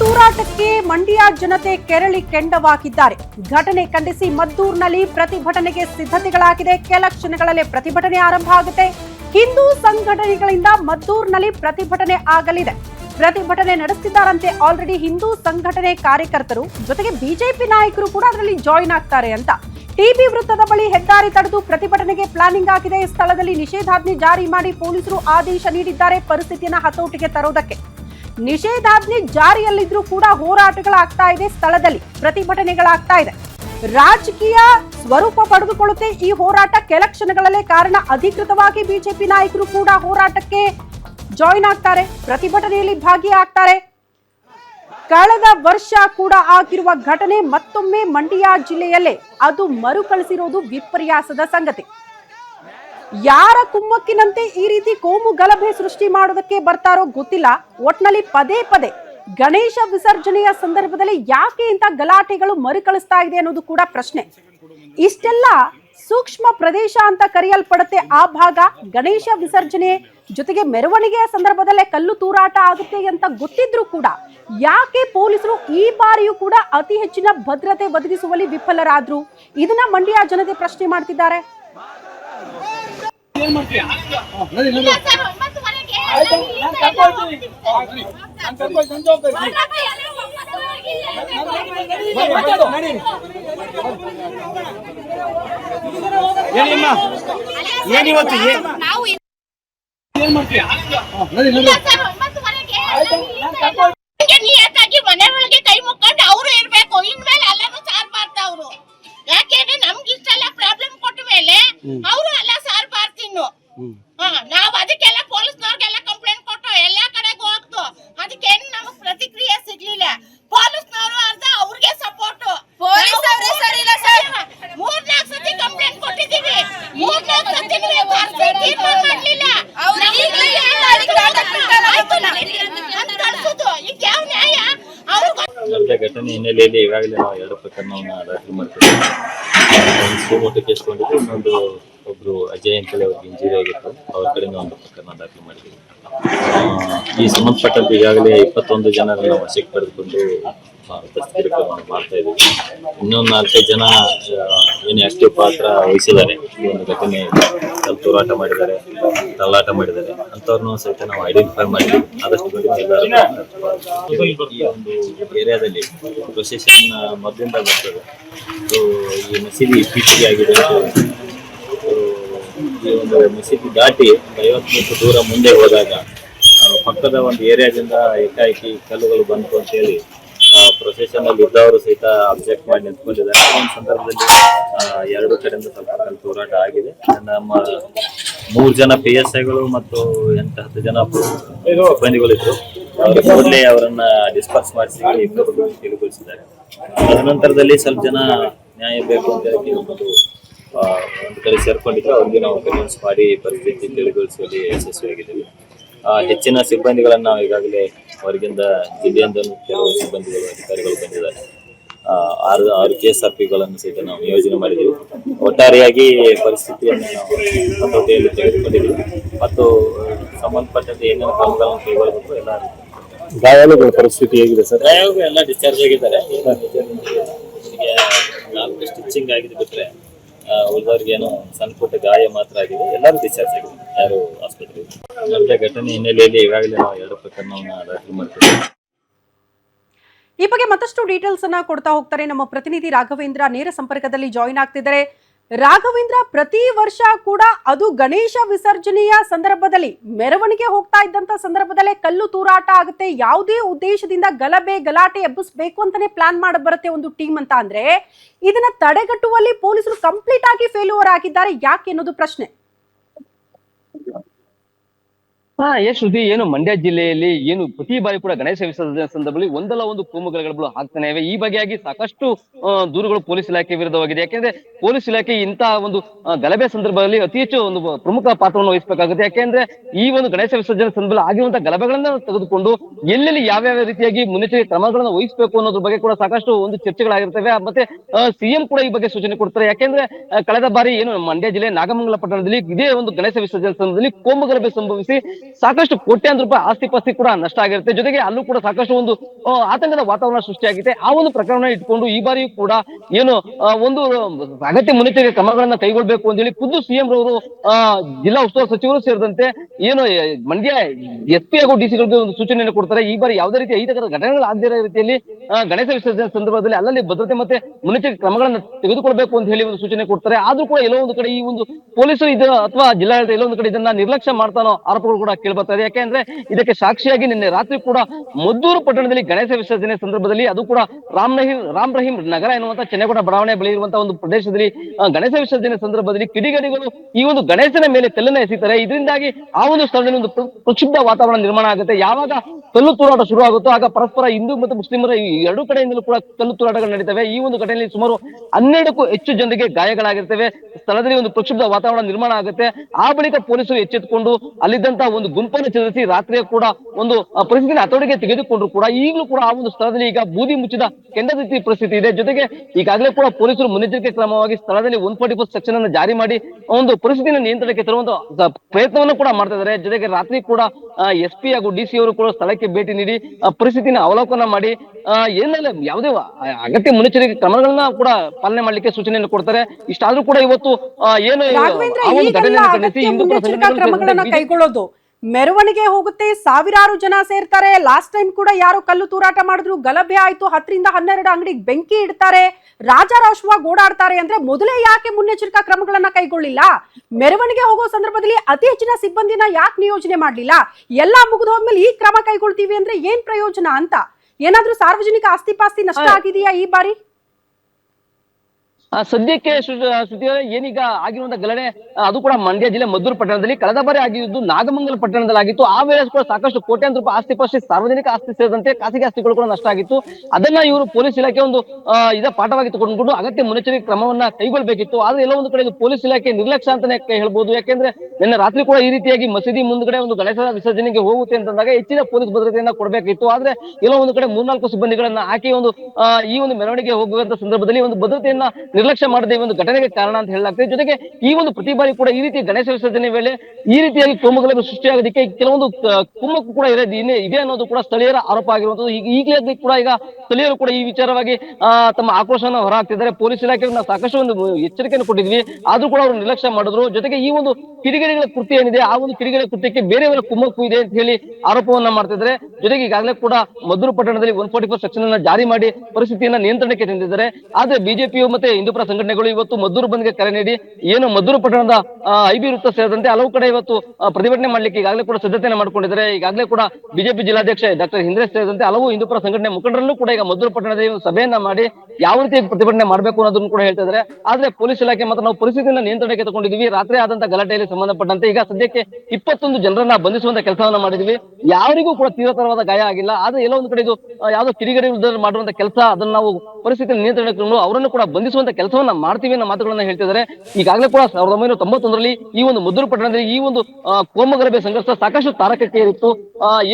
ತೂರಾಟಕ್ಕೆ ಮಂಡ್ಯ ಜನತೆ ಕೆರಳಿ ಕೆಂಡವಾಗಿದ್ದಾರೆ. ಘಟನೆ ಖಂಡಿಸಿ ಮದ್ದೂರಿನಲ್ಲಿ ಪ್ರತಿಭಟನೆಗೆ ಸಿದ್ಧತೆಗಳಾಗಿದೆ. ಕೆಲ ಕ್ಷಣಗಳಲ್ಲೇ ಪ್ರತಿಭಟನೆ ಆರಂಭ ಆಗುತ್ತೆ. ಹಿಂದೂ ಸಂಘಟನೆಗಳಿಂದ ಮದ್ದೂರಿನಲ್ಲಿ ಪ್ರತಿಭಟನೆ ಆಗಲಿದೆ. ಪ್ರತಿಭಟನೆ ನಡೆಸ್ತಿದ್ದಾರಂತೆ ಆಲ್ರೆಡಿ ಹಿಂದೂ ಸಂಘಟನೆ ಕಾರ್ಯಕರ್ತರು. ಜೊತೆಗೆ ಬಿಜೆಪಿ ನಾಯಕರು ಕೂಡ ಅದರಲ್ಲಿ ಜಾಯಿನ್ ಆಗ್ತಾರೆ ಅಂತ. ಟಿಬಿ ವೃತ್ತದ ಬಳಿ ಹೆದ್ದಾರಿ ತಡೆದು ಪ್ರತಿಭಟನೆಗೆ ಪ್ಲಾನಿಂಗ್ ಆಗಿದೆ. ಸ್ಥಳದಲ್ಲಿ ನಿಷೇಧಾಜ್ಞೆ ಜಾರಿ ಮಾಡಿ ಪೊಲೀಸರು ಆದೇಶ ನೀಡಿದ್ದಾರೆ. ಪರಿಸ್ಥಿತಿಯನ್ನು ಹತೋಟಿಗೆ ತರೋದಕ್ಕೆ. ನಿಷೇಧಾಜ್ಞೆ ಜಾರಿಯಲ್ಲಿದ್ರೂ ಕೂಡ ಹೋರಾಟಗಳಾಗ್ತಾ ಇದೆ, ಸ್ಥಳದಲ್ಲಿ ಪ್ರತಿಭಟನೆಗಳಾಗ್ತಾ ಇದೆ. ರಾಜಕೀಯ ಸ್ವರೂಪ ಪಡೆದುಕೊಳ್ಳುತ್ತೆ ಈ ಹೋರಾಟ. ಕೆಲ ಕ್ಷಣಗಳಲ್ಲೇ ಕಾರಣ, ಅಧಿಕೃತವಾಗಿ ಬಿಜೆಪಿ ನಾಯಕರು ಕೂಡ ಹೋರಾಟಕ್ಕೆ ಜಾಯಿನ್ ಆಗ್ತಾರೆ, ಪ್ರತಿಭಟನೆಯಲ್ಲಿ ಭಾಗಿಯಾಗ್ತಾರೆ. ಕಳೆದ ವರ್ಷ ಕೂಡ ಆಗಿರುವ ಘಟನೆ ಮತ್ತೊಮ್ಮೆ ಮಂಡ್ಯ ಜಿಲ್ಲೆಯಲ್ಲೇ, ಅದು ಮರುಕಳಿಸಿರೋದು ವಿಪರ್ಯಾಸದ ಸಂಗತಿ. ಯಾರ ಕುಮ್ಮಕ್ಕಿನಂತೆ ಈ ರೀತಿ ಕೋಮು ಗಲಭೆ ಸೃಷ್ಟಿ ಮಾಡೋದಕ್ಕೆ ಬರ್ತಾರೋ ಗೊತ್ತಿಲ್ಲ. ಒಟ್ನಲ್ಲಿ ಪದೇ ಪದೇ ಗಣೇಶ ವಿಸರ್ಜನೆಯ ಸಂದರ್ಭದಲ್ಲಿ ಯಾಕೆ ಇಂಥ ಗಲಾಟೆಗಳು ಮರುಕಳಿಸ್ತಾ ಇದೆ ಅನ್ನೋದು ಕೂಡ ಪ್ರಶ್ನೆ. ಇಷ್ಟೆಲ್ಲ ಸೂಕ್ಷ್ಮ ಪ್ರದೇಶ ಅಂತ ಕರೆಯಲ್ಪಡುತ್ತೆ ಆ ಭಾಗ. ಗಣೇಶ ವಿಸರ್ಜನೆ ಜೊತೆಗೆ ಮೆರವಣಿಗೆಯ ಸಂದರ್ಭದಲ್ಲೇ ಕಲ್ಲು ತೂರಾಟ ಆಗುತ್ತೆ ಅಂತ ಗೊತ್ತಿದ್ರೂ ಕೂಡ ಯಾಕೆ ಪೊಲೀಸರು ಈ ಬಾರಿಯೂ ಕೂಡ ಅತಿ ಹೆಚ್ಚಿನ ಭದ್ರತೆ ಒದಗಿಸುವಲ್ಲಿ ವಿಫಲರಾದ್ರು? ಇದನ್ನ ಮಂಡ್ಯ ಜನತೆ ಪ್ರಶ್ನೆ ಮಾಡ್ತಿದ್ದಾರೆ. ಸರ್, ಹೋಗ್ತೀನಿ. ಏನಿವತ್ತು ಏನ್ ಮಾಡ್ತೀಯ ಸರ್, ನಿಯತ್ತಾಗಿ ಮನೆ ಒಳಗೆ ಕೈ ಮುಕ್ಕೊಂಡು ಅವರು ಇರ್ಬೇಕು ಇನ್ಮೇಲೆ ಎಲ್ಲರೂ ಸಾರ್ಬಾರ್ದು ಅವರು ಯಾಕೆಂದ್ರೆ ನಮ್ಗೆ ಇಷ್ಟೆಲ್ಲ ಪ್ರಾಬ್ಲಮ್ ಕೊಟ್ಟ ಮೇಲೆ ಅವರು ಎಲ್ಲ ಇನ್ನು ಹಾ ನಾವ್ ಅದಕ್ಕೆಲ್ಲ ಪೊಲೀಸ್ನವ್ರಿಗೆಲ್ಲ ಕಂಪ್ಲೇಂಟ್ ಕೊಟ್ಟು ಎಲ್ಲ ಕಡೆಗೂ ಹೋಗ್ತು ಅದಕ್ಕೇನು ನಮಗ್ ಪ್ರತಿಕ್ರಿಯೆ ಸಿಗ್ಲಿಲ್ಲ. ಪೊಲೀಸ್ನವರು ಅರ್ಧ ಅವ್ರಿಗೆ ಸಪೋರ್ಟ್ ಪೊಲೀಸ್ ಅವರೇ ಸರಿ ಇಲ್ಲ ಸರ್. ಮೂರ್ನಾಲ್ಕು ಸತಿ ಕಂಪ್ಲೇಂಟ್ ಕೊಟ್ಟಿದ್ದೀವಿ ಮೂರ್ನಾಲ್ಕು ಸತಿ ತೀರ್ಮಾನ ಮಾಡ್ಲಿಲ್ಲ. ಘಟನೆ ಹಿನ್ನೆಲೆಯಲ್ಲಿ ಈಗಾಗಲೇ ನಾವು ಎರಡು ಪ್ರಕರಣವನ್ನು ದಾಖಲು ಮಾಡ್ತೀವಿ. ಒಂದು ಶಿವಮೊಗ್ಗ ಕೇಸ್ ಕೊಂಡಿದ್ದು ಇನ್ನೊಂದು ಒಬ್ರು ಅಜಯ್ ಅಂತೇಳಿ ಅವ್ರಿಗೆ ಇಂಜುರಿ ಆಗಿತ್ತು. ಅವ್ರ ಕಡೆಯಿಂದ ಒಂದು ಪ್ರಕರಣ ದಾಖಲು ಮಾಡಿದ್ದೀವಿ. ಈ ಸಂಬಂಧಪಟ್ಟಂತೆ ಈಗಾಗಲೇ ಇಪ್ಪತ್ತೊಂದು ಜನರನ್ನ ವಶಕ್ಕೆ ಪಡೆದುಕೊಂಡು ಕ್ರಮವನ್ನು ಮಾಡ್ತಾ ಇದ್ದೀವಿ. ಇನ್ನೊಂದು ನಾಲ್ಕೈದು ಜನ ಏನು ಆಕ್ಟಿವ್ ಪಾತ್ರ ವಹಿಸಿದ್ದಾರೆ. ಈ ಒಂದು ಘಟನೆ ಹೋರಾಟ ಮಾಡಿದ್ದಾರೆ, ತಳ್ಳಾಟ ಮಾಡಿದ್ದಾರೆ. ಅಂಥವ್ರನ್ನೂ ಸಹಿತ ನಾವು ಐಡೆಂಟಿಫೈ ಮಾಡಿದ್ದೀವಿ. ಆದಷ್ಟು ಬೇಗ ಎಲ್ಲರೂ ಈ ಒಂದು ಏರಿಯಾದಲ್ಲಿ ಪ್ರೊಸೆಷನ್ ಮೊದಲಿಂದ ಬರ್ತದೆ. ಸೊ ಈ ಮಸೀದಿ ಇತ್ತೀಚೆಗೆ ಆಗಿದೆ ಒಂದು ಮಸೀದಿ ದಾಟಿ ಐವತ್ತು ಮೀಟರ್ ದೂರ ಮುಂದೆ ಹೋದಾಗ ಪಕ್ಕದ ಒಂದು ಏರಿಯಾದಿಂದ ಏಕಾಏಕಿ ಕಲ್ಲುಗಳು ಬಂತು ಅಂತ ಹೇಳಿ ಪ್ರೊಸೆಷನ್ ಅಲ್ಲಿ ಇದ್ದವರು ಸಹಿತ ಅಬ್ಜೆಕ್ಟ್ ಮಾಡಿ ನಿಂತ್ಕೊಂಡಿದ್ದಾರೆ. ಒಂದು ಸಂದರ್ಭದಲ್ಲಿ ಎರಡು ಕಡೆಯಿಂದ ಸ್ವಲ್ಪ ಹೋರಾಟ ಆಗಿದೆ. ನಮ್ಮ ಮೂರು ಜನ ಪಿ ಎಸ್ ಐಗಳು ಮತ್ತು ಎಂಟು ಹತ್ತು ಜನ ಸಿಬ್ಬಂದಿಗಳು ಇದ್ರು ಅವರು ಕೂಡಲೇ ಅವರನ್ನ ಡಿಸ್ಪರ್ಸ್ ಮಾಡಿಸಿ ತಿಳಿಗೊಳಿಸಿದ್ದಾರೆ ತದನಂತರದಲ್ಲಿ ಸ್ವಲ್ಪ ಜನ ನ್ಯಾಯ ಬೇಕು ಅಂತ ಹೇಳಿ ಒಂದು ಒಂದು ಕಡೆ ಸೇರ್ಕೊಂಡಿದ್ರು ಅವ್ರಿಗೆ ನಾವು ಕನ್ವಿನ್ಸ್ ಮಾಡಿ ಪರಿಸ್ಥಿತಿ ತಿಳಿಗೊಳಿಸುವಲ್ಲಿ ಯಶಸ್ವಿಯಾಗಿದ್ದೀವಿ. ಹೆಚ್ಚಿನ ಸಿಬ್ಬಂದಿಗಳನ್ನು ನಾವು ಈಗಾಗಲೇ ಹೊರಗಿಂದ ಜಿಲ್ಲೆಯಿಂದ ಕೆಲವು ಸಿಬ್ಬಂದಿಗಳು ಅಧಿಕಾರಿಗಳು ಬಂದಿದ್ದಾರೆ. ಆರು ಆರು ಕೆ ಎಸ್ ಆರ್ ಪಿಗಳನ್ನು ಸಹಿತ ನಾವು ನಿಯೋಜನೆ ಮಾಡಿದ್ದೀವಿ. ಒಟ್ಟಾರೆಯಾಗಿ ಪರಿಸ್ಥಿತಿಯನ್ನು ನಾವು ಹತೋಟಿಯಲ್ಲಿ ತೆಗೆದುಕೊಂಡಿದ್ದೀವಿ. ಮತ್ತು ಸಂಬಂಧಪಟ್ಟಂತೆ ಏನೇನು ಕ್ರಮಗಳನ್ನು ಕೈಗೊಳ್ಳಬೇಕು ಎಲ್ಲ ಗಾಯಾಳುಗಳ ಪರಿಸ್ಥಿತಿ ಹೇಗಿದೆ ಸರ್? ಗಾಯಾಳುಗಳು ಎಲ್ಲ ಡಿಸ್ಚಾರ್ಜ್ ಆಗಿದ್ದಾರೆ. ನಾಲ್ಕು ಸ್ಟಿಚಿಂಗ್ ಆಗಿದೆ ಬಿಟ್ರೆ ಉಳಿದವ್ರಿಗೆ ಏನೋ ಸಣ್ಣ ಪುಟ್ಟ ಗಾಯ ಮಾತ್ರ ಆಗಿದೆ. ಎಲ್ಲರೂ ಡಿಸ್ಚಾರ್ಜ್ ಆಗಿದೆ ಯಾರು ಆಸ್ಪತ್ರೆಗೆ ನಡೆದ ಘಟನೆ ಹಿನ್ನೆಲೆಯಲ್ಲಿ ಈಗಾಗಲೇ ನಾವು ಎರಡು ಪ್ರಕರಣವನ್ನು ದಾಖಲು ಮಾಡ್ತೀವಿ ಈ ಬಗ್ಗೆ ಮತ್ತಷ್ಟು ಡೀಟೇಲ್ಸ್ ಅನ್ನ ಕೊಡ್ತಾ ಹೋಗ್ತಾರೆ ನಮ್ಮ ಪ್ರತಿನಿಧಿ ರಾಘವೇಂದ್ರ. ನೇರ ಸಂಪರ್ಕದಲ್ಲಿ ಜಾಯಿನ್ ಆಗ್ತಿದ್ದಾರೆ. ರಾಘವೇಂದ್ರ ಪ್ರತಿ ವರ್ಷ ಕೂಡ ಅದು ಗಣೇಶ ವಿಸರ್ಜನೆಯ ಸಂದರ್ಭದಲ್ಲಿ ಮೆರವಣಿಗೆ ಹೋಗ್ತಾ ಇದ್ದಂತ ಸಂದರ್ಭದಲ್ಲೇ ಕಲ್ಲು ತೂರಾಟ ಆಗುತ್ತೆ, ಯಾವುದೇ ಉದ್ದೇಶದಿಂದ ಗಲಭೆ, ಗಲಾಟೆ ಎಬ್ಬಿಸ್ಬೇಕು ಅಂತಾನೆ ಪ್ಲಾನ್ ಮಾಡಿ ಬರುತ್ತೆ ಒಂದು ಟೀಮ್ ಅಂತ ಅಂದ್ರೆ, ಇದನ್ನ ತಡೆಗಟ್ಟುವಲ್ಲಿ ಪೊಲೀಸರು ಕಂಪ್ಲೀಟ್ ಆಗಿ ಫೇಲ್ಯೂರ್ ಆಗಿದ್ದಾರೆ ಯಾಕೆ ಅನ್ನೋದು ಪ್ರಶ್ನೆ. ಹಾ ಯಶ್ ಶ್ರುತಿ, ಏನು ಮಂಡ್ಯ ಜಿಲ್ಲೆಯಲ್ಲಿ ಏನು ಪ್ರತಿ ಬಾರಿ ಕೂಡ ಗಣೇಶ ವಿಸರ್ಜನೆ ಸಂದರ್ಭದಲ್ಲಿ ಒಂದಲ್ಲ ಒಂದು ಕೋಮು ಗಲಭೆಗಳು ಆಗ್ತಾನೆ ಇವೆ. ಈ ಬಗೆಯಾಗಿ ಸಾಕಷ್ಟು ದೂರುಗಳು ಪೊಲೀಸ್ ಇಲಾಖೆ ವಿರುದ್ಧವಾಗಿದೆ. ಯಾಕೆಂದ್ರೆ ಪೊಲೀಸ್ ಇಲಾಖೆ ಇಂತಹ ಒಂದು ಗಲಭೆ ಸಂದರ್ಭದಲ್ಲಿ ಅತಿ ಹೆಚ್ಚು ಒಂದು ಪ್ರಮುಖ ಪಾತ್ರವನ್ನು ವಹಿಸಬೇಕಾಗುತ್ತೆ. ಯಾಕೆಂದ್ರೆ ಈ ಒಂದು ಗಣೇಶ ವಿಸರ್ಜನೆ ಸಂದರ್ಭದಲ್ಲಿ ಆಗಿರುವಂತಹ ಗಲಭೆಗಳನ್ನ ತೆಗೆದುಕೊಂಡು ಎಲ್ಲೆಲ್ಲಿ ಯಾವ್ಯಾವ ರೀತಿಯಾಗಿ ಮುನ್ನೆಚ್ಚರಿಕೆ ಕ್ರಮಗಳನ್ನು ವಹಿಸಬೇಕು ಅನ್ನೋದ್ರ ಬಗ್ಗೆ ಕೂಡ ಸಾಕಷ್ಟು ಒಂದು ಚರ್ಚೆಗಳಾಗಿರ್ತವೆ. ಮತ್ತೆ ಸಿಎಂ ಕೂಡ ಈ ಬಗ್ಗೆ ಸೂಚನೆ ಕೊಡ್ತಾರೆ. ಯಾಕೆಂದ್ರೆ ಕಳೆದ ಬಾರಿ ಏನು ಮಂಡ್ಯ ಜಿಲ್ಲೆ ನಾಗಮಂಗಲ ಪಟ್ಟಣದಲ್ಲಿ ಇದೇ ಒಂದು ಗಣೇಶ ವಿಸರ್ಜನೆ ಸಂದರ್ಭದಲ್ಲಿ ಕೋಮು ಗಲಭೆ ಸಂಭವಿಸಿ ಸಾಕಷ್ಟು ಕೋಟ್ಯಾಂತರ ರೂಪಾಯಿ ಆಸ್ತಿ ಪಾಸ್ತಿ ಕೂಡ ನಷ್ಟ ಆಗಿರುತ್ತೆ. ಜೊತೆಗೆ ಅಲ್ಲೂ ಕೂಡ ಸಾಕಷ್ಟು ಒಂದು ಆತಂಕದ ವಾತಾವರಣ ಸೃಷ್ಟಿಯಾಗಿದೆ ಆ ಒಂದು ಪ್ರಕರಣ ಇಟ್ಕೊಂಡು ಈ ಬಾರಿಯೂ ಕೂಡ ಏನು ಒಂದು ಅಗತ್ಯ ಮುನ್ನೆಚ್ಚರಿಕೆ ಕ್ರಮಗಳನ್ನ ಕೈಗೊಳ್ಬೇಕು ಅಂತ ಹೇಳಿ ಖುದ್ದು ಸಿಎಂ ರವರು ಜಿಲ್ಲಾ ಉಸ್ತುವಾರಿ ಸಚಿವರು ಸೇರಿದಂತೆ ಏನು ಮಂಡ್ಯ ಎಸ್ ಪಿ ಹಾಗೂ ಒಂದು ಸೂಚನೆಯನ್ನು ಕೊಡ್ತಾರೆ. ಈ ಬಾರಿ ಯಾವುದೇ ರೀತಿ ಅಹಿತಕರ ಘಟನೆಗಳು ಆಗದಿರೋ ರೀತಿಯಲ್ಲಿ ಗಣೇಶ ವಿಸರ್ಜನೆ ಸಂದರ್ಭದಲ್ಲಿ ಅಲ್ಲಲ್ಲಿ ಭದ್ರತೆ ಮತ್ತೆ ಮುನ್ನೆಚ್ಚರಿಕೆ ಕ್ರಮಗಳನ್ನು ತೆಗೆದುಕೊಳ್ಬೇಕು ಅಂತ ಹೇಳಿ ಒಂದು ಸೂಚನೆ ಕೊಡ್ತಾರೆ. ಆದ್ರೂ ಕೂಡ ಎಲ್ಲೋ ಒಂದು ಕಡೆ ಈ ಒಂದು ಪೊಲೀಸರು ಇದು ಅಥವಾ ಜಿಲ್ಲಾಡಳಿತ ಎಲ್ಲೋ ಒಂದು ಕಡೆ ಇದನ್ನ ನಿರ್ಲಕ್ಷ್ಯ ಮಾಡ್ತಾನೋ ಆರೋಪಗಳು ಕೂಡ ಕೇಳ್ಬರ್ತಾ ಇದೆ ಯಾಕೆಂದ್ರೆ ಇದಕ್ಕೆ ಸಾಕ್ಷಿಯಾಗಿ ನಿನ್ನೆ ರಾತ್ರಿ ಕೂಡ ಮದ್ದೂರು ಪಟ್ಟಣದಲ್ಲಿ ಗಣೇಶ ವಿಸರ್ಜನೆ ಸಂದರ್ಭದಲ್ಲಿ ಅದು ಕೂಡ ರಾಮ್ ರಹೀಂ ರಾಮ್ ರಹೀಂ ನಗರ ಎನ್ನುವಂತ ಚೆನ್ನಗೌಡ ಬಡಾವಣೆ ಬಳಿ ಇರುವಂತಹ ಒಂದು ಪ್ರದೇಶದಲ್ಲಿ ಗಣೇಶ ವಿಸರ್ಜನೆ ಸಂದರ್ಭದಲ್ಲಿ ಕಿಡಿಗಡಿಗಳು ಈ ಒಂದು ಗಣೇಶನ ಮೇಲೆ ಕಲ್ಲನ್ನ ಎಸಿತಾರೆ ಇದರಿಂದಾಗಿ ಆ ಒಂದು ಸ್ಥಳದಲ್ಲಿ ಒಂದು ಪ್ರ- ಪ್ರಕ್ಷುಬ್ಧ ವಾತಾವರಣ ನಿರ್ಮಾಣ ಆಗುತ್ತೆ. ಯಾವಾಗ ಕಲ್ಲು ತೂರಾಟ ಶುರು ಆಗುತ್ತೋ ಆಗ ಪರಸ್ಪರ ಹಿಂದೂ ಮತ್ತು ಮುಸ್ಲಿಮರ ಈ ಎರಡು ಕಡೆಯಿಂದಲೂ ಕೂಡ ಕಲ್ಲು ತೂರಾಟಗಳು ನಡೀತವೆ. ಈ ಒಂದು ಘಟನೆಯಲ್ಲಿ ಸುಮಾರು ಹನ್ನೆರಡಕ್ಕೂ ಹೆಚ್ಚು ಜನರಿಗೆ ಗಾಯಗಳಾಗಿರ್ತವೆ. ಸ್ಥಳದಲ್ಲಿ ಒಂದು ಪ್ರಕ್ಷುಬ್ಧ ವಾತಾವರಣ ನಿರ್ಮಾಣ ಆಗುತ್ತೆ. ಆ ಬಳಿಕ ಪೊಲೀಸರು ಎಚ್ಚೆತ್ತುಕೊಂಡು ಅಲ್ಲಿದ್ದಂತಹ ಒಂದು ಗುಂಪನ್ನು ಚದುರಿಸಿ ರಾತ್ರಿಯ ಕೂಡ ಒಂದು ಪರಿಸ್ಥಿತಿ ಹತೋಟಿಗೆ ತೆಗೆದುಕೊಂಡ್ರು ಕೂಡ ಈಗಲೂ ಕೂಡ ಆ ಒಂದು ಸ್ಥಳದಲ್ಲಿ ಈಗ ಬೂದಿ ಮುಚ್ಚಿದ ಕೆಂಡ ರೀತಿ ಪರಿಸ್ಥಿತಿ ಇದೆ. ಜೊತೆಗೆ ಈಗಾಗಲೇ ಕೂಡ ಪೊಲೀಸರು ಮುನ್ನೆಚ್ಚರಿಕೆ ಕ್ರಮವಾಗಿ ಸ್ಥಳದಲ್ಲಿ ಒನ್ ಫಾರ್ಟಿ ಫೋರ್ ಸೆಕ್ಷನ್ ಅನ್ನು ಜಾರಿ ಮಾಡಿ ಒಂದು ಪರಿಸ್ಥಿತಿನ ನಿಯಂತ್ರಣಕ್ಕೆ ತರುವಂತ ಪ್ರಯತ್ನವನ್ನು ಕೂಡ ಮಾಡ್ತಾ ಇದ್ದಾರೆ. ಜೊತೆಗೆ ರಾತ್ರಿ ಕೂಡ ಎಸ್ ಪಿ ಹಾಗೂ ಡಿ ಸಿ ಅವರು ಕೂಡ ಸ್ಥಳಕ್ಕೆ ಭೇಟಿ ನೀಡಿ ಪರಿಸ್ಥಿತಿನ ಅವಲೋಕನ ಮಾಡಿ ಏನೆಲ್ಲ ಯಾವುದೇ ಅಗತ್ಯ ಮುನ್ನೆಚ್ಚರಿಕೆ ಕ್ರಮಗಳನ್ನ ಕೂಡ ಪಾಲನೆ ಮಾಡ್ಲಿಕ್ಕೆ ಸೂಚನೆಯನ್ನು ಕೊಡ್ತಾರೆ. ಇಷ್ಟಾದ್ರೂ ಕೂಡ ಇವತ್ತು ಏನು ಒಂದು ಕೈಗೊಳ್ಳೋದು? ಮೆರವಣಿಗೆ ಹೋಗುತ್ತೆ ಸಾವಿರಾರು ಜನ ಸೇರ್ತಾರೆ. ಲಾಸ್ಟ್ ಟೈಮ್ ಕೂಡ ಯಾರು ಕಲ್ಲು ತೂರಾಟ ಮಾಡಿದ್ರು ಗಲಭೆ ಆಯ್ತು. ಹತ್ತರಿಂದ ಹನ್ನೆರಡು ಅಂಗಡಿಗೆ ಬೆಂಕಿ ಇಡ್ತಾರೆ. ರಾಜಾರೋಷವಾಗಿ ಓಡಾಡ್ತಾರೆ ಅಂದ್ರೆ ಮೊದಲೇ ಯಾಕೆ ಮುನ್ನೆಚ್ಚರಿಕಾ ಕ್ರಮಗಳನ್ನ ಕೈಗೊಳ್ಳಿಲ್ಲ? ಮೆರವಣಿಗೆ ಹೋಗೋ ಸಂದರ್ಭದಲ್ಲಿ ಅತಿ ಹೆಚ್ಚಿನ ಸಿಬ್ಬಂದಿನ ಯಾಕೆ ನಿಯೋಜನೆ ಮಾಡಲಿಲ್ಲ? ಎಲ್ಲಾ ಮುಗಿದು ಹೋದ್ಮೇಲೆ ಈ ಕ್ರಮ ಕೈಗೊಳ್ತೀವಿ ಅಂದ್ರೆ ಏನ್ ಪ್ರಯೋಜನ ಅಂತ? ಏನಾದ್ರೂ ಸಾರ್ವಜನಿಕ ಆಸ್ತಿ ಪಾಸ್ತಿ ನಷ್ಟ ಆಗಿದೆಯಾ ಈ ಬಾರಿ? ಸದ್ಯಕ್ಕೆ ಸುದ್ದಿ ಏನೀಗ ಆಗಿರುವಂತಹ ಗಲಭೆ ಅದು ಕೂಡ ಮಂಡ್ಯ ಜಿಲ್ಲೆ ಮದ್ದೂರು ಪಟ್ಟಣದಲ್ಲಿ ಕಳೆದ ಬಾರಿ ಆಗಿದ್ದು ನಾಗಮಂಗಲ ಪಟ್ಟಣದಲ್ಲಿ ಆಗಿತ್ತು ಆ ವೇಳೆ ಕೂಡ ಸಾಕಷ್ಟು ಕೋಟ್ಯಾಂತರ ರೂಪಾಯಿ ಆಸ್ತಿ ಪಾಸ್ತಿ, ಸಾರ್ವಜನಿಕ ಆಸ್ತಿ ಸೇರಿದಂತೆ ಖಾಸಗಿ ಆಸ್ತಿಗಳು ಕೂಡ ನಷ್ಟ ಆಗಿತ್ತು. ಅದನ್ನ ಇವರು ಪೊಲೀಸ್ ಇಲಾಖೆ ಒಂದು ಇದ ಪಾಠವಾಗಿ ತಗೊಂಡ್ಕೊಂಡು ಅಗತ್ಯ ಮುನ್ನೆಚ್ಚರಿಕೆ ಕ್ರಮವನ್ನ ಕೈಗೊಳ್ಳಬೇಕಿತ್ತು ಆದ್ರೆ ಎಲ್ಲೋ ಒಂದು ಕಡೆ ಪೊಲೀಸ್ ಇಲಾಖೆ ನಿರ್ಲಕ್ಷ್ಯ ಅಂತಾನೆ ಹೇಳ್ಬೋದು. ಯಾಕೆಂದ್ರೆ ನಿನ್ನೆ ರಾತ್ರಿ ಕೂಡ ಈ ರೀತಿಯಾಗಿ ಮಸೀದಿ ಮುಂದ್ಗಡೆ ಒಂದು ಗಣೇಶ ವಿಸರ್ಜನೆಗೆ ಹೋಗುತ್ತೆ ಅಂತಂದಾಗ ಹೆಚ್ಚಿನ ಪೊಲೀಸ್ ಭದ್ರತೆಯನ್ನ ಕೊಡಬೇಕಿತ್ತು ಆದ್ರೆ ಎಲ್ಲೋ ಒಂದು ಕಡೆ ಮೂರ್ನಾಲ್ಕು ಸಿಬ್ಬಂದಿಗಳನ್ನ ಹಾಕಿ ಒಂದು ಈ ಒಂದು ಮೆರವಣಿಗೆ ಹೋಗುವಂತ ಸಂದರ್ಭದಲ್ಲಿ ಒಂದು ಭದ್ರತೆಯನ್ನ ನಿರ್ಲಕ್ಷ್ಯ ಮಾಡದೆ ಒಂದು ಘಟನೆಗೆ ಕಾರಣ ಅಂತ ಹೇಳಲಾಗ್ತದೆ. ಜೊತೆಗೆ ಈ ಒಂದು ಪ್ರತಿ ಬಾರಿ ಕೂಡ ಈ ರೀತಿ ಗಣೇಶ ವಿಸರ್ಜನೆ ವೇಳೆ ಈ ರೀತಿಯಾಗಿ ಕೋಮುಗಲಭೆ ಸೃಷ್ಟಿಯಾಗೋದಕ್ಕೆ ಕೆಲವೊಂದು ಕುಮ್ಮಕ್ಕು ಕೂಡ ಇದೆ ಇದೆ ಅನ್ನೋದು ಕೂಡ ಸ್ಥಳೀಯರ ಆರೋಪ ಆಗಿರುವಂತದ್ದು ಈಗ ಈಗಲೇ ಕೂಡ ಈಗ ಸ್ಥಳೀಯರು ಕೂಡ ಈ ವಿಚಾರವಾಗಿ ತಮ್ಮ ಆಕ್ರೋಶವನ್ನು ಹೊರಹಾಕ್ತಿದ್ದಾರೆ. ಪೊಲೀಸ್ ಇಲಾಖೆಯಲ್ಲಿ ನಾವು ಸಾಕಷ್ಟು ಒಂದು ಎಚ್ಚರಿಕೆಯನ್ನು ಕೊಟ್ಟಿದ್ವಿ. ಆದ್ರೂ ಕೂಡ ಅವರು ನಿರ್ಲಕ್ಷ್ಯ ಮಾಡಿದ್ರು. ಜೊತೆಗೆ ಈ ಒಂದು ಕಿಡಿಗೇಡಿಗಳ ಕೃತ್ಯ ಏನಿದೆ, ಆ ಒಂದು ಕಿಡಿಗೇಡಿ ಕೃತ್ಯಕ್ಕೆ ಬೇರೆಯವರ ಕುಮ್ಮಕ್ಕು ಇದೆ ಅಂತ ಹೇಳಿ ಆರೋಪವನ್ನ ಮಾಡ್ತಿದ್ದಾರೆ. ಜೊತೆಗೆ ಈಗಾಗಲೇ ಕೂಡ ಮದ್ದೂರು ಪಟ್ಟಣದಲ್ಲಿ ಒನ್ ಫೋರ್ಟಿ ಫೋರ್ ಸೆಕ್ಷನ್ ಅನ್ನ ಜಾರಿ ಮಾಡಿ ಪರಿಸ್ಥಿತಿಯನ್ನ ನಿಯಂತ್ರಣಕ್ಕೆ ತಂದಿದ್ದಾರೆ. ಆದ್ರೆ ಬಿಜೆಪಿಯು ಮತ್ತೆ ಹಿಂದೂಪರ ಸಂಘಟನೆಗಳು ಇವತ್ತು ಮದ್ದೂರು ಬಂದ್ಗೆ ಕರೆ ನೀಡಿ ಏನು ಮದ್ದೂರು ಪಟ್ಟಣದ ಐಬಿ ವೃತ್ತ ಸೇರಿದಂತೆ ಹಲವು ಕಡೆ ಇವತ್ತು ಪ್ರತಿಭಟನೆ ಮಾಡ್ಲಿಕ್ಕೆ ಈಗಾಗಲೇ ಕೂಡ ಸಿದ್ಧತೆಯನ್ನು ಮಾಡ್ಕೊಂಡಿದ್ದಾರೆ. ಈಗಾಗಲೇ ಕೂಡ ಬಿಜೆಪಿ ಜಿಲ್ಲಾಧ್ಯಕ್ಷ ಡಾಕ್ಟರ್ ಹಿಂದ್ರೇಶ್ ಸೇರಿದಂತೆ ಹಲವು ಹಿಂದೂಪರ ಸಂಘಟನೆ ಮುಖಂಡರನ್ನು ಕೂಡ ಈಗ ಮದ್ದೂರು ಪಟ್ಟಣದ ಸಭೆಯನ್ನ ಮಾಡಿ ಯಾವ ರೀತಿ ಪ್ರತಿಭಟನೆ ಮಾಡಬೇಕು ಅನ್ನೋದನ್ನು ಕೂಡ ಹೇಳ್ತಾ ಇದ್ದಾರೆ. ಆದ್ರೆ ಪೊಲೀಸ್ ಇಲಾಖೆ ಮತ್ತು ನಾವು ಪರಿಸ್ಥಿತಿಯನ್ನು ನಿಯಂತ್ರಣಕ್ಕೆ ತಗೊಂಡಿದ್ವಿ ರಾತ್ರಿ ಆದಂತ ಗಲಾಟೆಯಲ್ಲಿ ಸಂಬಂಧಪಟ್ಟಂತೆ ಈಗ ಸದ್ಯಕ್ಕೆ ಇಪ್ಪತ್ತೊಂದು ಜನರನ್ನ ಬಂಧಿಸುವಂತ ಕೆಲಸವನ್ನ ಮಾಡಿದ್ವಿ ಯಾರಿಗೂ ಕೂಡ ತೀವ್ರತರವಾದ ಗಾಯ ಆಗಿಲ್ಲ. ಆದ್ರೆ ಎಲ್ಲೋ ಒಂದು ಕಡೆ ಇದು ಯಾವುದೋ ಕಿಡಿಗೇಡಿ ಮಾಡುವಂತ ಕೆಲಸ, ಅದನ್ನ ನಾವು ಪರಿಸ್ಥಿತಿ ನಿಯಂತ್ರಣಕ್ಕೆ ಅವರನ್ನು ಕೂಡ ಬಂಧಿಸುವಂತ ಕೆಲಸವನ್ನ ಮಾಡ್ತೀವಿ ಅನ್ನೋ ಮಾತುಗಳನ್ನ ಹೇಳ್ತಿದ್ದಾರೆ. ಈಗಾಗಲೇ ಕೂಡ ಸಾವಿರದ ಒಂಬೈನೂರ ತೊಂಬತ್ತೊಂದರಲ್ಲಿ ಈ ಒಂದು ಮುದ್ರು ಪಟ್ಟಣದಲ್ಲಿ ಈ ಒಂದು ಕೋಮಗರಬೆ ಸಂಘರ್ಷ ಸಾಕಷ್ಟು ತಾರಕಕ್ಕೆ ಇತ್ತು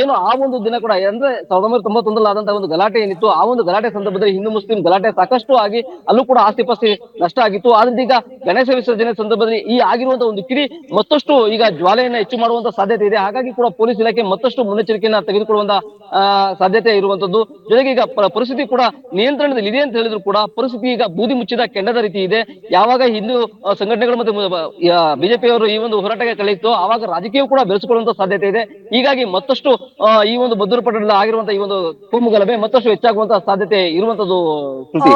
ಏನು ಆ ಒಂದು ದಿನ ಕೂಡ, ಅಂದ್ರೆ ಸಾವಿರದ ಒಂಬೈನೂರ ತೊಂಬತ್ತೊಂದರಲ್ಲಿ ಆದಂತಹ ಒಂದು ಗಲಾಟೆ ಏನಿತ್ತು, ಆ ಒಂದು ಗಲಾಟೆ ಸಂದರ್ಭದಲ್ಲಿ ಹಿಂದೂ ಮುಸ್ಲಿಂ ಗಲಾಟೆ ಸಾಕಷ್ಟು ಆಗಿ ಅಲ್ಲೂ ಕೂಡ ಆಸ್ತಿ ಪಾಸ್ತಿ ನಷ್ಟ ಆಗಿತ್ತು. ಆದ್ರಿಂದ ಈಗ ಗಣೇಶ ವಿಸರ್ಜನೆ ಸಂದರ್ಭದಲ್ಲಿ ಈ ಆಗಿರುವಂತಹ ಒಂದು ಕಿಡಿ ಮತ್ತಷ್ಟು ಈಗ ಜ್ವಾಲೆಯನ್ನ ಹೆಚ್ಚು ಮಾಡುವಂತ ಸಾಧ್ಯತೆ ಇದೆ. ಹಾಗಾಗಿ ಕೂಡ ಪೊಲೀಸ್ ಇಲಾಖೆ ಮತ್ತಷ್ಟು ಮುನ್ನೆಚ್ಚರಿಕೆಯನ್ನ ತೆಗೆದುಕೊಳ್ಳುವಂತ ಸಾಧ್ಯತೆ ಇರುವಂತದ್ದು. ಜೊತೆಗೆ ಈಗ ಪರಿಸ್ಥಿತಿ ಕೂಡ ನಿಯಂತ್ರಣದಲ್ಲಿ ಇದೆ ಅಂತ ಹೇಳಿದ್ರು ಕೂಡ ಪರಿಸ್ಥಿತಿ ಈಗ ಬೂದಿ ಮುಚ್ಚಿದ ಕೆಂಡದ ರೀತಿ ಇದೆ. ಯಾವಾಗ ಹಿಂದೂ ಸಂಘಟನೆಗಳು ಮತ್ತು ಬಿಜೆಪಿಯವರು ಈ ಒಂದು ಹೋರಾಟಕ್ಕೆ ಕಳೆಯಿತು ಆವಾಗ ರಾಜಕೀಯ ಕೂಡ ಬೆಳೆಸಿಕೊಳ್ಳುವಂತ ಸಾಧ್ಯತೆ ಇದೆ. ಹೀಗಾಗಿ ಮತ್ತಷ್ಟು ಈ ಒಂದು ಮದ್ದೂರು ಪಟ್ಟಣದಲ್ಲಿ ಆಗಿರುವಂತಹ ಈ ಒಂದು ಕೋಮು ಗಲಭೆ ಮತ್ತಷ್ಟು ಹೆಚ್ಚಾಗುವಂತಹ ಸಾಧ್ಯತೆ ಇರುವಂತದ್ದು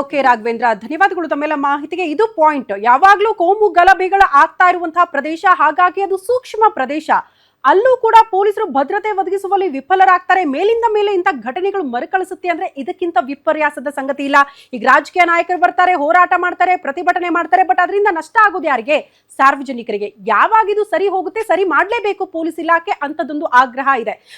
ಓಕೆ, ರಾಘವೇಂದ್ರ, ಧನ್ಯವಾದಗಳು ತಮ್ಮೆಲ್ಲ ಮಾಹಿತಿಗೆ. ಇದು ಪಾಯಿಂಟ್. ಯಾವಾಗ್ಲೂ ಕೋಮು ಗಲಭೆಗಳು ಆಗ್ತಾ ಇರುವಂತಹ ಪ್ರದೇಶ, ಹಾಗಾಗಿ ಅದು ಸೂಕ್ಷ್ಮ ಪ್ರದೇಶ. ಅಲ್ಲೂ ಕೂಡ ಪೊಲೀಸರು ಭದ್ರತೆ ಒದಗಿಸುವಲ್ಲಿ ವಿಫಲರಾಗ್ತಾರೆ. ಮೇಲಿಂದ ಮೇಲೆ ಇಂಥ ಘಟನೆಗಳು ಮರುಕಳಿಸುತ್ತೆ ಅಂದ್ರೆ ಇದಕ್ಕಿಂತ ವಿಪರ್ಯಾಸದ ಸಂಗತಿ ಇಲ್ಲ. ಈಗ ರಾಜಕೀಯ ನಾಯಕರು ಬರ್ತಾರೆ, ಹೋರಾಟ ಮಾಡ್ತಾರೆ, ಪ್ರತಿಭಟನೆ ಮಾಡ್ತಾರೆ ಬಟ್ ಅದರಿಂದ ನಷ್ಟ ಆಗೋದು ಯಾರಿಗೆ? ಸಾರ್ವಜನಿಕರಿಗೆ. ಯಾವಾಗಿದು ಸರಿ ಹೋಗುತ್ತೆ, ಸರಿ ಮಾಡಲೇಬೇಕು ಪೊಲೀಸ್ ಇಲಾಖೆ ಅಂತದೊಂದು ಆಗ್ರಹ ಇದೆ.